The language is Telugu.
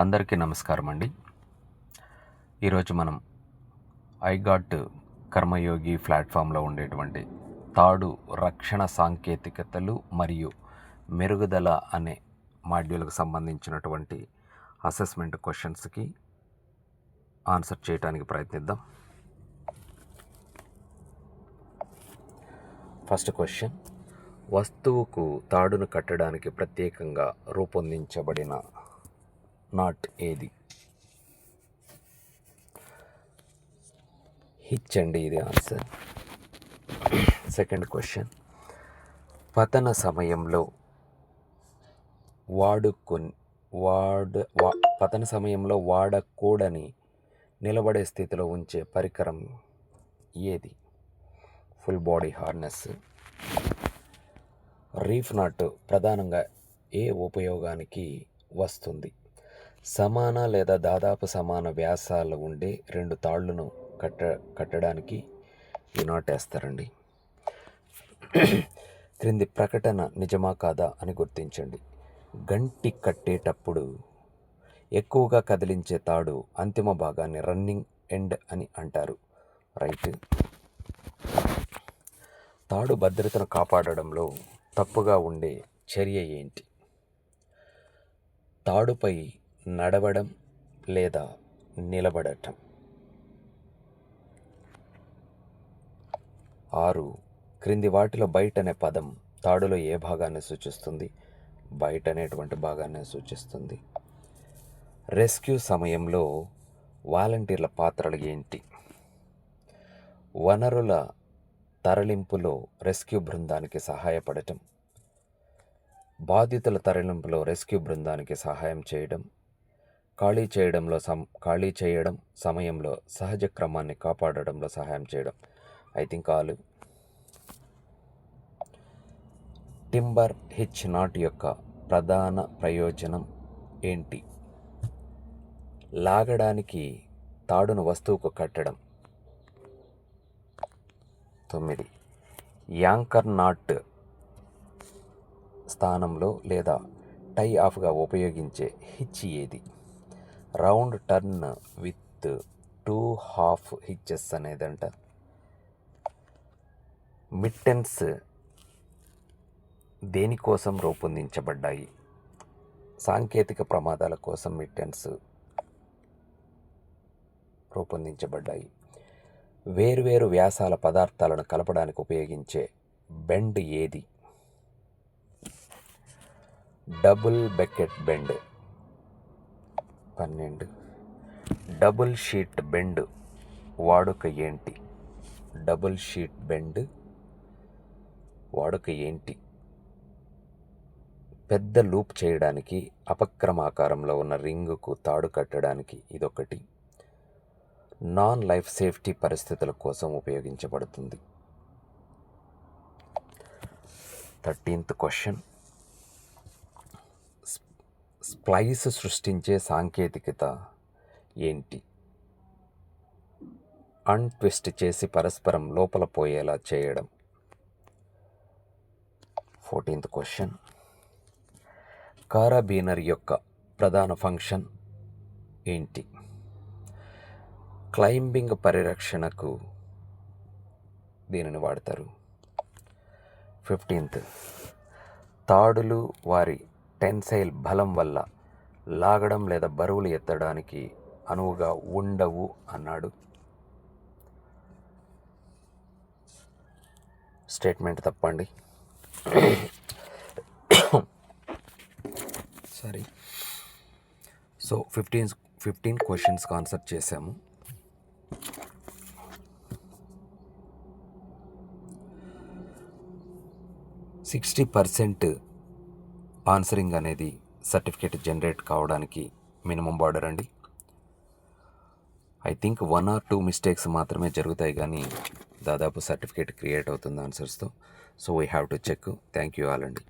అందరికీ నమస్కారం అండి ఈరోజు మనం ఐగాట్ కర్మయోగి ప్లాట్ఫామ్లో ఉండేటువంటి తాడు రక్షణ సాంకేతికతలు మరియు మెరుగుదల అనే మాడ్యూల్కి సంబంధించినటువంటి అసెస్మెంట్ క్వశ్చన్స్కి ఆన్సర్ చేయడానికి ప్రయత్నిద్దాం. ఫస్ట్ క్వశ్చన్ వస్తువుకు తాడును కట్టడానికి ప్రత్యేకంగా రూపొందించబడిన నాట్ ఏది. హిచ్ అండి ఇది ఆన్సర్ సెకండ్ క్వశ్చన్ పతన సమయంలో వాడుకొని వాడ వా పతన సమయంలో వాడకూడని నిలబడే స్థితిలో ఉంచే పరికరం ఏది? Full body harness reef knot ప్రధానంగా ఏ ఉపయోగానికి వస్తుంది? సమాన లేదా దాదాపు సమాన వ్యాసాలు ఉండే రెండు తాళ్ళను కట్ట కట్టడానికి ఈ వేస్తారండి. క్రింది ప్రకటన నిజమా కాదా అని గుర్తించండి. గంటి కట్టేటప్పుడు ఎక్కువగా కదిలించే తాడు అంతిమ భాగాన్ని రన్నింగ్ ఎండ్ అని అంటారు. రైట్? తాడు భద్రతను కాపాడడంలో తప్పుగా ఉండే చర్య ఏంటి? తాడుపై నడవడం లేదా నిలబడటం. ఆరు క్రింది వాటిలో బయట అనే పదం తాడులో ఏ భాగాన్ని సూచిస్తుంది? బయట అనేటువంటి భాగాన్ని సూచిస్తుంది. రెస్క్యూ సమయంలో వాలంటీర్ల పాత్రలు ఏంటి? వనరుల తరలింపులో రెస్క్యూ బృందానికి సహాయపడటం. బాధితుల తరలింపులో రెస్క్యూ బృందానికి సహాయం చేయడం. ఖాళీ చేయడంలో సం ఖాళీ చేయడం సమయంలో సహజ క్రమాన్ని కాపాడడంలో సహాయం చేయడం. ఐ థింక్ ఆలు. టింబర్ హిచ్ నాట్ యొక్క ప్రధాన ప్రయోజనం ఏంటి? లాగడానికి తాడును వస్తువుకు కట్టడం. తొమ్మిది. యాంకర్ నాట్ స్థానంలో లేదా టై ఆఫ్గా ఉపయోగించే హిచ్ ఏది? Round turn with two half hitches అనేదంట. Mittens దేనికోసం రూపొందించబడ్డాయి? సాంకేతిక ప్రమాదాల కోసం మిట్టెన్స్ రూపొందించబడ్డాయి. వేర్వేరు వ్యాసాల పదార్థాలను కలపడానికి ఉపయోగించే బెండ్ ఏది? డబుల్ బెకెట్ బెండ్ పన్నెండు. డబుల్ షీట్ బెండ్ వాడుక ఏంటి? డబుల్ షీట్ బెండ్ వాడుక ఏంటి? పెద్ద లూప్ చేయడానికి అపక్రమాకారంలో ఉన్న రింగుకు తాడు కట్టడానికి ఇదొకటి. నాన్ లైఫ్ సేఫ్టీ పరిస్థితుల కోసం ఉపయోగించబడుతుంది. Thirteenth question. స్ప్లైస్ సృష్టించే సాంకేతికత ఏంటి? అన్ట్విస్ట్ చేసి పరస్పరం లోపల పోయేలా చేయడం. Fourteenth question. కారాబీనర్ యొక్క ప్రధాన ఫంక్షన్ ఏంటి? క్లైంబింగ్ పరిరక్షణకు దీనిని వాడతారు. ఫిఫ్టీన్త్. తాడులు వారి టెన్సైల్ బలం వల్ల లాగడం లేదా బరువులు ఎత్తడానికి అనువుగా ఉండవు అన్నాడు. స్టేట్మెంట్ తప్పండి. Sorry so fifteen fifteen questions answer చేశాము. సిక్స్టీ పర్సెంట్ ఆన్సరింగ్ అనేది సర్టిఫికేట్ జనరేట్ కావడానికి మినిమం బార్డర్ అండి. I think one or two mistakes మాత్రమే జరుగుతాయి కానీ దాదాపు సర్టిఫికేట్ క్రియేట్ అవుతుంది ఆన్సర్స్తో. So we have to check thank you all అండి.